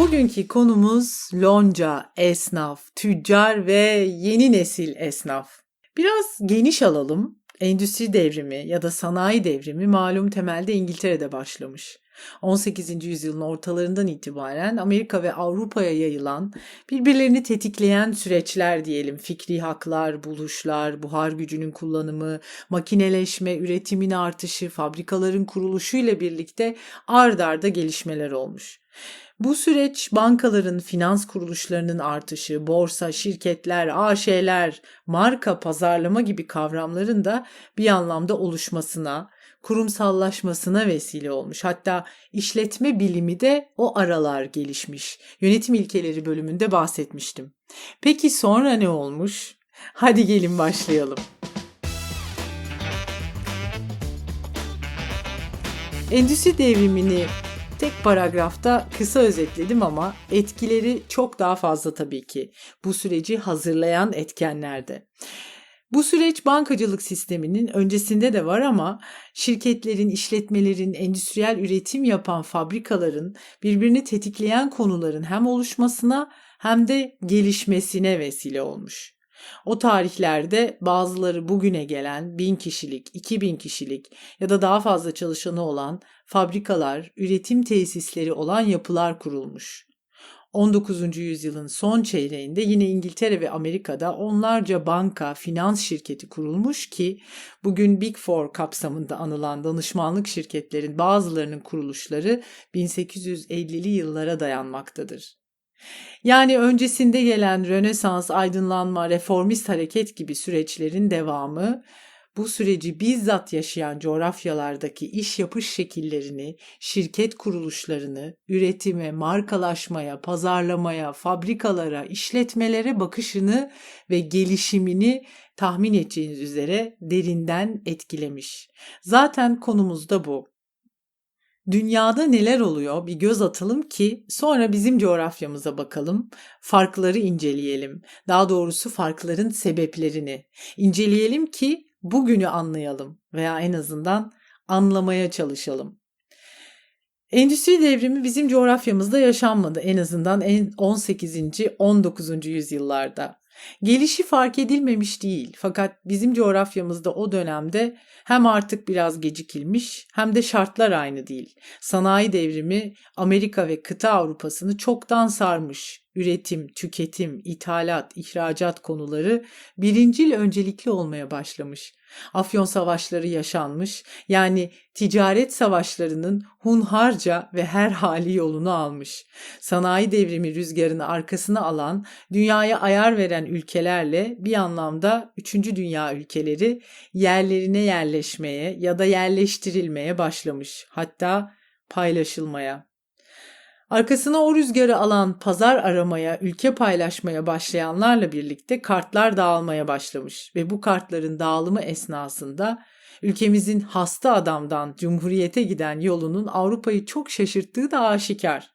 Bugünkü konumuz lonca, esnaf, tüccar ve yeni nesil esnaf. Biraz geniş alalım. Endüstri devrimi ya da sanayi devrimi malum temelde İngiltere'de başlamış. 18. yüzyılın ortalarından itibaren Amerika ve Avrupa'ya yayılan, birbirlerini tetikleyen süreçler diyelim. Fikri haklar, buluşlar, buhar gücünün kullanımı, makineleşme, üretimin artışı, fabrikaların kuruluşuyla birlikte ard arda gelişmeler olmuş. Bu süreç bankaların, finans kuruluşlarının artışı, borsa, şirketler, AŞ'ler, marka, pazarlama gibi kavramların da bir anlamda oluşmasına, kurumsallaşmasına vesile olmuş. Hatta işletme bilimi de o aralar gelişmiş. Yönetim ilkeleri bölümünde bahsetmiştim. Peki sonra ne olmuş? Hadi gelin başlayalım. Endüstri devrimini tek paragrafta kısa özetledim ama etkileri çok daha fazla tabii ki. Bu süreci hazırlayan etkenlerde. Bu süreç bankacılık sisteminin öncesinde de var ama şirketlerin, işletmelerin, endüstriyel üretim yapan fabrikaların birbirini tetikleyen konuların hem oluşmasına hem de gelişmesine vesile olmuş. O tarihlerde bazıları bugüne gelen bin kişilik, iki bin kişilik ya da daha fazla çalışanı olan fabrikalar, üretim tesisleri olan yapılar kurulmuş. 19. yüzyılın son çeyreğinde yine İngiltere ve Amerika'da onlarca banka, finans şirketi kurulmuş ki bugün Big Four kapsamında anılan danışmanlık şirketlerin bazılarının kuruluşları 1850'li yıllara dayanmaktadır. Yani öncesinde gelen Rönesans, aydınlanma, reformist hareket gibi süreçlerin devamı bu süreci bizzat yaşayan coğrafyalardaki iş yapış şekillerini, şirket kuruluşlarını, üretime, markalaşmaya, pazarlamaya, fabrikalara, işletmelere bakışını ve gelişimini tahmin edeceğiniz üzere derinden etkilemiş. Zaten konumuz da bu. Dünyada neler oluyor bir göz atalım ki sonra bizim coğrafyamıza bakalım, farkları inceleyelim. Daha doğrusu farkların sebeplerini inceleyelim ki bugünü anlayalım veya en azından anlamaya çalışalım. Endüstri devrimi bizim coğrafyamızda yaşanmadı en azından en 18. 19. yüzyıllarda. Gelişi fark edilmemiş değil fakat bizim coğrafyamızda o dönemde hem artık biraz gecikilmiş hem de şartlar aynı değil. Sanayi devrimi Amerika ve kıta Avrupa'sını çoktan sarmış. Üretim, tüketim, ithalat, ihracat konuları birincil öncelikli olmaya başlamış. Afyon savaşları yaşanmış, yani ticaret savaşlarının hunharca ve her hali yolunu almış. Sanayi devrimi rüzgarını arkasına alan, dünyaya ayar veren ülkelerle bir anlamda üçüncü dünya ülkeleri yerlerine yerleşmeye ya da yerleştirilmeye başlamış. Hatta paylaşılmaya. Arkasına o rüzgarı alan pazar aramaya, ülke paylaşmaya başlayanlarla birlikte kartlar dağılmaya başlamış ve bu kartların dağılımı esnasında ülkemizin hasta adamdan cumhuriyete giden yolunun Avrupa'yı çok şaşırttığı da aşikar.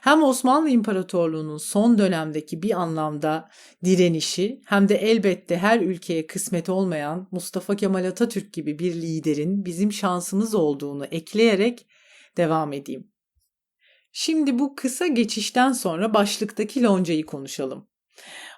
Hem Osmanlı İmparatorluğu'nun son dönemdeki bir anlamda direnişi hem de elbette her ülkeye kısmet olmayan Mustafa Kemal Atatürk gibi bir liderin bizim şansımız olduğunu ekleyerek devam edeyim. Şimdi bu kısa geçişten sonra başlıktaki loncayı konuşalım.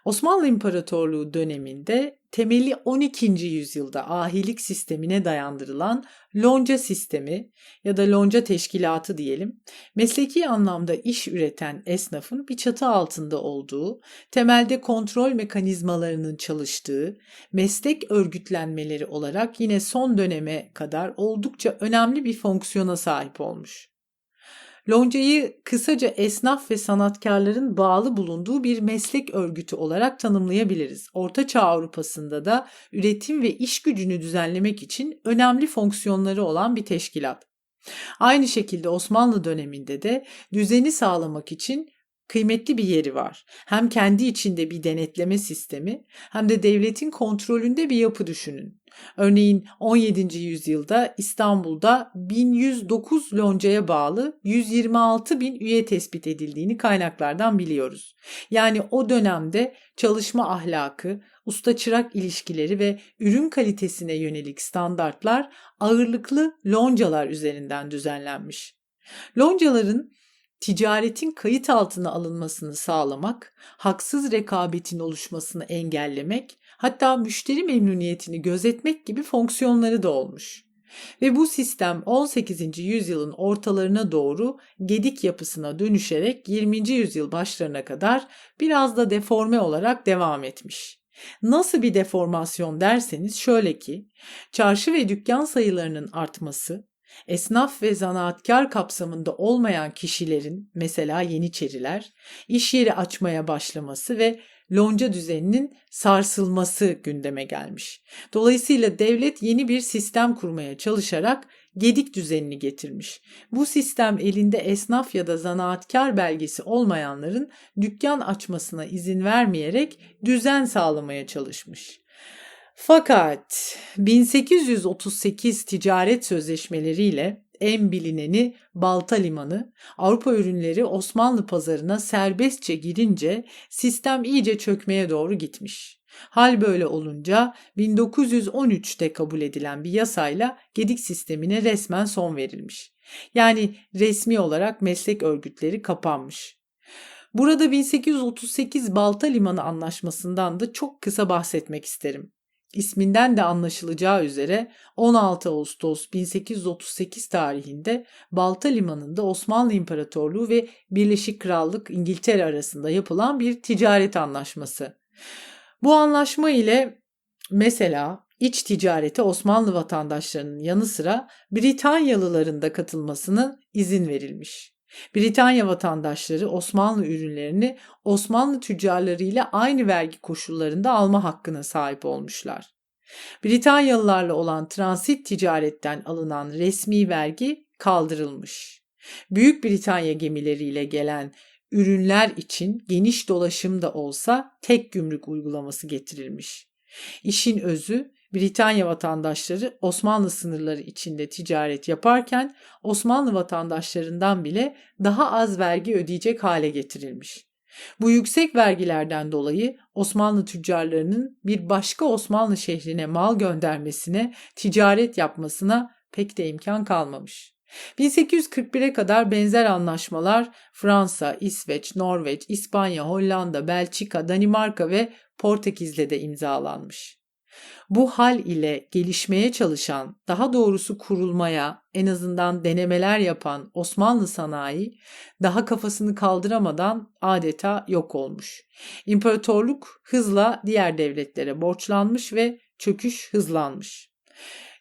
Osmanlı İmparatorluğu döneminde temeli 12. yüzyılda ahilik sistemine dayandırılan lonca sistemi ya da lonca teşkilatı diyelim, mesleki anlamda iş üreten esnafın bir çatı altında olduğu, temelde kontrol mekanizmalarının çalıştığı, meslek örgütlenmeleri olarak yine son döneme kadar oldukça önemli bir fonksiyona sahip olmuş. Loncayı kısaca esnaf ve sanatkarların bağlı bulunduğu bir meslek örgütü olarak tanımlayabiliriz. Orta Çağ Avrupa'sında da üretim ve iş gücünü düzenlemek için önemli fonksiyonları olan bir teşkilat. Aynı şekilde Osmanlı döneminde de düzeni sağlamak için kıymetli bir yeri var. Hem kendi içinde bir denetleme sistemi hem de devletin kontrolünde bir yapı düşünün. Örneğin 17. yüzyılda İstanbul'da 1109 loncaya bağlı 126 bin üye tespit edildiğini kaynaklardan biliyoruz. Yani o dönemde çalışma ahlakı, usta çırak ilişkileri ve ürün kalitesine yönelik standartlar ağırlıklı loncalar üzerinden düzenlenmiş. Loncaların ticaretin kayıt altına alınmasını sağlamak, haksız rekabetin oluşmasını engellemek, hatta müşteri memnuniyetini gözetmek gibi fonksiyonları da olmuş. Ve bu sistem 18. yüzyılın ortalarına doğru gedik yapısına dönüşerek 20. yüzyıl başlarına kadar biraz da deforme olarak devam etmiş. Nasıl bir deformasyon derseniz şöyle ki, çarşı ve dükkan sayılarının artması, esnaf ve zanaatkar kapsamında olmayan kişilerin mesela yeniçeriler iş yeri açmaya başlaması ve lonca düzeninin sarsılması gündeme gelmiş. Dolayısıyla devlet yeni bir sistem kurmaya çalışarak gedik düzenini getirmiş. Bu sistem elinde esnaf ya da zanaatkar belgesi olmayanların dükkan açmasına izin vermeyerek düzen sağlamaya çalışmış. Fakat 1838 ticaret sözleşmeleriyle en bilineni Balta Limanı, Avrupa ürünleri Osmanlı pazarına serbestçe girince sistem iyice çökmeye doğru gitmiş. Hal böyle olunca 1913'te kabul edilen bir yasayla gedik sistemine resmen son verilmiş. Yani resmi olarak meslek örgütleri kapanmış. Burada 1838 Balta Limanı Anlaşması'ndan da çok kısa bahsetmek isterim. İsminden de anlaşılacağı üzere 16 Ağustos 1838 tarihinde Balta Limanı'nda Osmanlı İmparatorluğu ve Birleşik Krallık İngiltere arasında yapılan bir ticaret anlaşması. Bu anlaşma ile mesela iç ticarete Osmanlı vatandaşlarının yanı sıra Britanyalıların da katılmasına izin verilmiş. Britanya vatandaşları Osmanlı ürünlerini Osmanlı tüccarlarıyla aynı vergi koşullarında alma hakkına sahip olmuşlar. Britanyalılarla olan transit ticaretten alınan resmi vergi kaldırılmış. Büyük Britanya gemileriyle gelen ürünler için geniş dolaşım da olsa tek gümrük uygulaması getirilmiş. İşin özü Britanya vatandaşları Osmanlı sınırları içinde ticaret yaparken Osmanlı vatandaşlarından bile daha az vergi ödeyecek hale getirilmiş. Bu yüksek vergilerden dolayı Osmanlı tüccarlarının bir başka Osmanlı şehrine mal göndermesine, ticaret yapmasına pek de imkan kalmamış. 1841'e kadar benzer anlaşmalar Fransa, İsveç, Norveç, İspanya, Hollanda, Belçika, Danimarka ve Portekiz'le de imzalanmış. Bu hal ile gelişmeye çalışan, daha doğrusu kurulmaya, en azından denemeler yapan Osmanlı sanayi daha kafasını kaldıramadan adeta yok olmuş. İmparatorluk hızla diğer devletlere borçlanmış ve çöküş hızlanmış.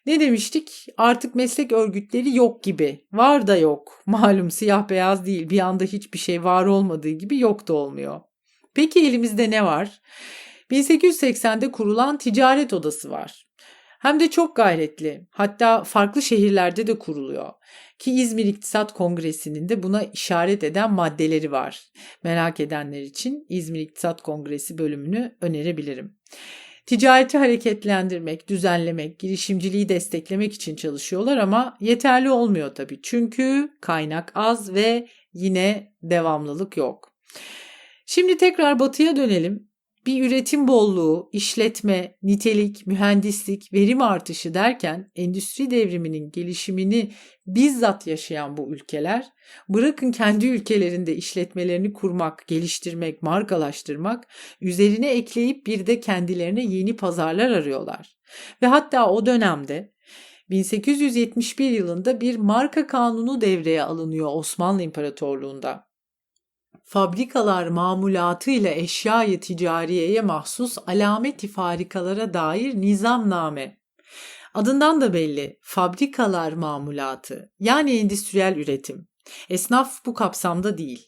Ne demiştik? Artık meslek örgütleri yok gibi. Var da yok. Malum siyah beyaz değil. Bir anda hiçbir şey var olmadığı gibi yok da olmuyor. Peki elimizde ne var? 1880'de kurulan ticaret odası var. Hem de çok gayretli. Hatta farklı şehirlerde de kuruluyor. Ki İzmir İktisat Kongresi'nin de buna işaret eden maddeleri var. Merak edenler için İzmir İktisat Kongresi bölümünü önerebilirim. Ticareti hareketlendirmek, düzenlemek, girişimciliği desteklemek için çalışıyorlar ama yeterli olmuyor tabii. Çünkü kaynak az ve yine devamlılık yok. Şimdi tekrar batıya dönelim bir üretim bolluğu, işletme, nitelik, mühendislik, verim artışı derken endüstri devriminin gelişimini bizzat yaşayan bu ülkeler bırakın kendi ülkelerinde işletmelerini kurmak, geliştirmek, markalaştırmak, üzerine ekleyip bir de kendilerine yeni pazarlar arıyorlar. Ve hatta o dönemde 1871 yılında bir marka kanunu devreye alınıyor Osmanlı İmparatorluğu'nda fabrikalar mamulatı ile eşyayı ticariyeye mahsus alameti farikalara dair nizamname. Adından da belli fabrikalar mamulatı yani endüstriyel üretim. Esnaf bu kapsamda değil.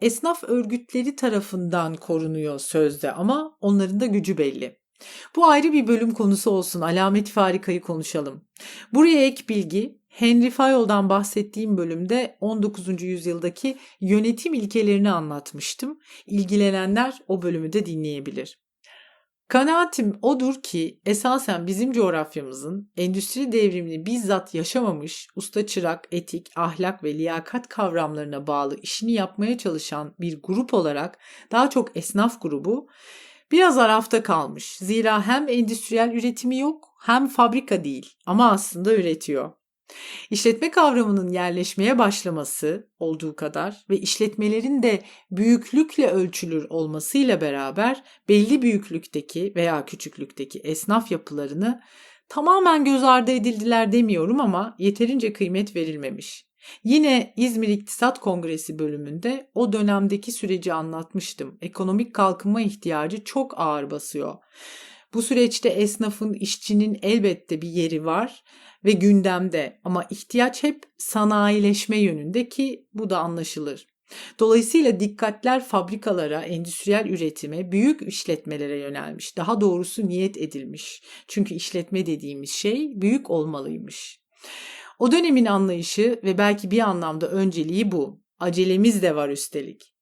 Esnaf örgütleri tarafından korunuyor sözde ama onların da gücü belli. Bu ayrı bir bölüm konusu olsun. Alamet farikayı konuşalım. Buraya ek bilgi Henry Fayol'dan bahsettiğim bölümde 19. yüzyıldaki yönetim ilkelerini anlatmıştım. İlgilenenler o bölümü de dinleyebilir. Kanaatim odur ki esasen bizim coğrafyamızın endüstri devrimini bizzat yaşamamış, usta çırak, etik, ahlak ve liyakat kavramlarına bağlı işini yapmaya çalışan bir grup olarak daha çok esnaf grubu biraz arafta kalmış. Zira hem endüstriyel üretimi yok hem fabrika değil ama aslında üretiyor. İşletme kavramının yerleşmeye başlaması olduğu kadar ve işletmelerin de büyüklükle ölçülür olmasıyla beraber belli büyüklükteki veya küçüklükteki esnaf yapılarını tamamen göz ardı edildiler demiyorum ama yeterince kıymet verilmemiş. Yine İzmir İktisat Kongresi bölümünde o dönemdeki süreci anlatmıştım. Ekonomik kalkınma ihtiyacı çok ağır basıyor. Bu süreçte esnafın, işçinin elbette bir yeri var ve gündemde ama ihtiyaç hep sanayileşme yönünde ki bu da anlaşılır. Dolayısıyla dikkatler fabrikalara, endüstriyel üretime, büyük işletmelere yönelmiş. Daha doğrusu niyet edilmiş. Çünkü işletme dediğimiz şey büyük olmalıymış. O dönemin anlayışı ve belki bir anlamda önceliği bu. Acelemiz de var üstelik.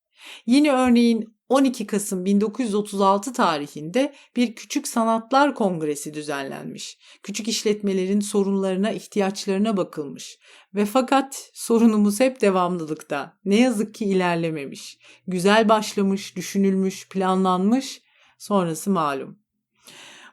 Yine örneğin 12 Kasım 1936 tarihinde bir Küçük Sanatlar Kongresi düzenlenmiş. Küçük işletmelerin sorunlarına, ihtiyaçlarına bakılmış. Ve fakat sorunumuz hep devamlılıkta. Ne yazık ki ilerlememiş. Güzel başlamış, düşünülmüş, planlanmış, sonrası malum.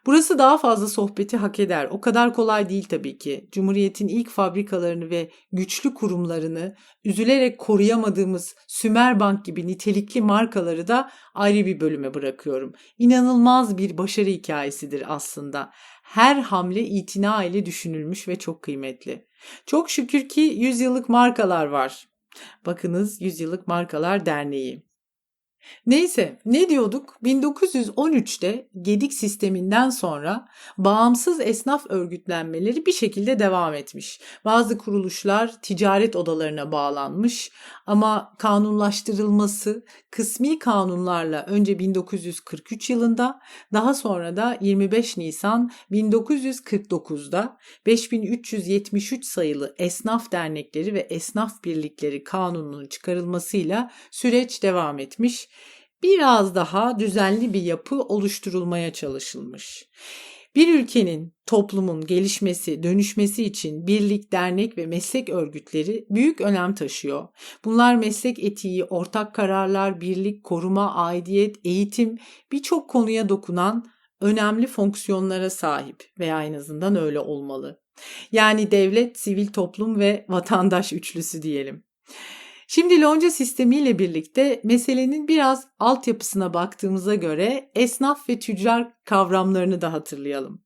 Burası daha fazla sohbeti hak eder. O kadar kolay değil tabii ki. Cumhuriyet'in ilk fabrikalarını ve güçlü kurumlarını üzülerek koruyamadığımız Sümerbank gibi nitelikli markaları da ayrı bir bölüme bırakıyorum. İnanılmaz bir başarı hikayesidir aslında. Her hamle itina ile düşünülmüş ve çok kıymetli. Çok şükür ki yüzyıllık markalar var. Bakınız Yüzyıllık Markalar Derneği. Neyse ne diyorduk? 1913'te Gedik sisteminden sonra bağımsız esnaf örgütlenmeleri bir şekilde devam etmiş. Bazı kuruluşlar ticaret odalarına bağlanmış ama kanunlaştırılması kısmi kanunlarla önce 1943 yılında daha sonra da 25 Nisan 1949'da 5373 sayılı esnaf dernekleri ve esnaf birlikleri kanununun çıkarılmasıyla süreç devam etmiş biraz daha düzenli bir yapı oluşturulmaya çalışılmış. Bir ülkenin, toplumun gelişmesi, dönüşmesi için birlik, dernek ve meslek örgütleri büyük önem taşıyor. Bunlar meslek etiği, ortak kararlar, birlik, koruma, aidiyet, eğitim birçok konuya dokunan önemli fonksiyonlara sahip veya en azından öyle olmalı. Yani devlet, sivil toplum ve vatandaş üçlüsü diyelim. Şimdi lonca sistemiyle birlikte meselenin biraz altyapısına baktığımıza göre esnaf ve tüccar kavramlarını da hatırlayalım.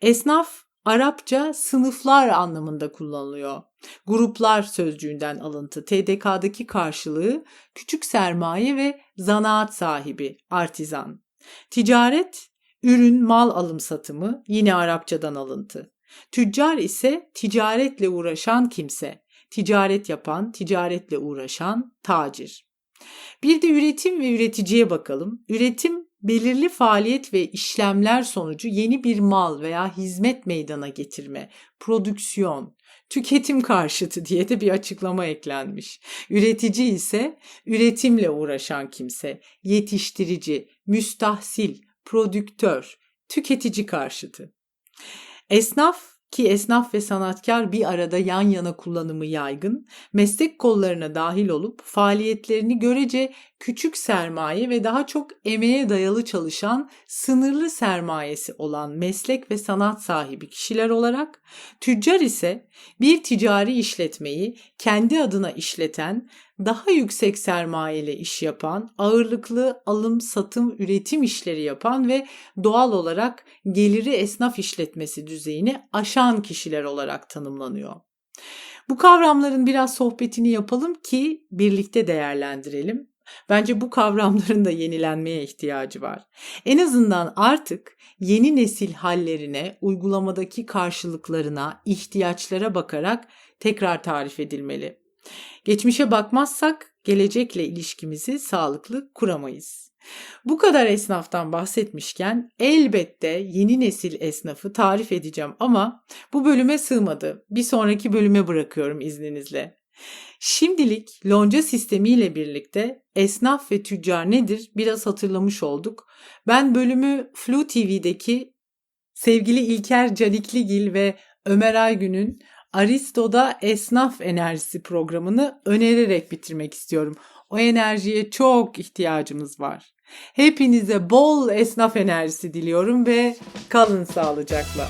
Esnaf Arapça sınıflar anlamında kullanılıyor. Gruplar sözcüğünden alıntı. TDK'daki karşılığı küçük sermaye ve zanaat sahibi, artizan. Ticaret, ürün, mal alım satımı yine Arapçadan alıntı. Tüccar ise ticaretle uğraşan kimse ticaret yapan, ticaretle uğraşan tacir. Bir de üretim ve üreticiye bakalım. Üretim belirli faaliyet ve işlemler sonucu yeni bir mal veya hizmet meydana getirme, prodüksiyon, tüketim karşıtı diye de bir açıklama eklenmiş. Üretici ise üretimle uğraşan kimse, yetiştirici, müstahsil, prodüktör, tüketici karşıtı. Esnaf ki esnaf ve sanatkar bir arada yan yana kullanımı yaygın, meslek kollarına dahil olup faaliyetlerini görece küçük sermaye ve daha çok emeğe dayalı çalışan sınırlı sermayesi olan meslek ve sanat sahibi kişiler olarak, tüccar ise bir ticari işletmeyi kendi adına işleten, daha yüksek sermayeli iş yapan, ağırlıklı alım, satım, üretim işleri yapan ve doğal olarak geliri esnaf işletmesi düzeyini aşan kişiler olarak tanımlanıyor. Bu kavramların biraz sohbetini yapalım ki birlikte değerlendirelim. Bence bu kavramların da yenilenmeye ihtiyacı var. En azından artık yeni nesil hallerine, uygulamadaki karşılıklarına, ihtiyaçlara bakarak tekrar tarif edilmeli. Geçmişe bakmazsak gelecekle ilişkimizi sağlıklı kuramayız. Bu kadar esnaftan bahsetmişken elbette yeni nesil esnafı tarif edeceğim ama bu bölüme sığmadı. Bir sonraki bölüme bırakıyorum izninizle. Şimdilik lonca sistemiyle birlikte esnaf ve tüccar nedir biraz hatırlamış olduk. Ben bölümü Flu TV'deki sevgili İlker Canikligil ve Ömer Aygün'ün Aristo'da esnaf enerjisi programını önererek bitirmek istiyorum. O enerjiye çok ihtiyacımız var. Hepinize bol esnaf enerjisi diliyorum ve kalın sağlıcakla.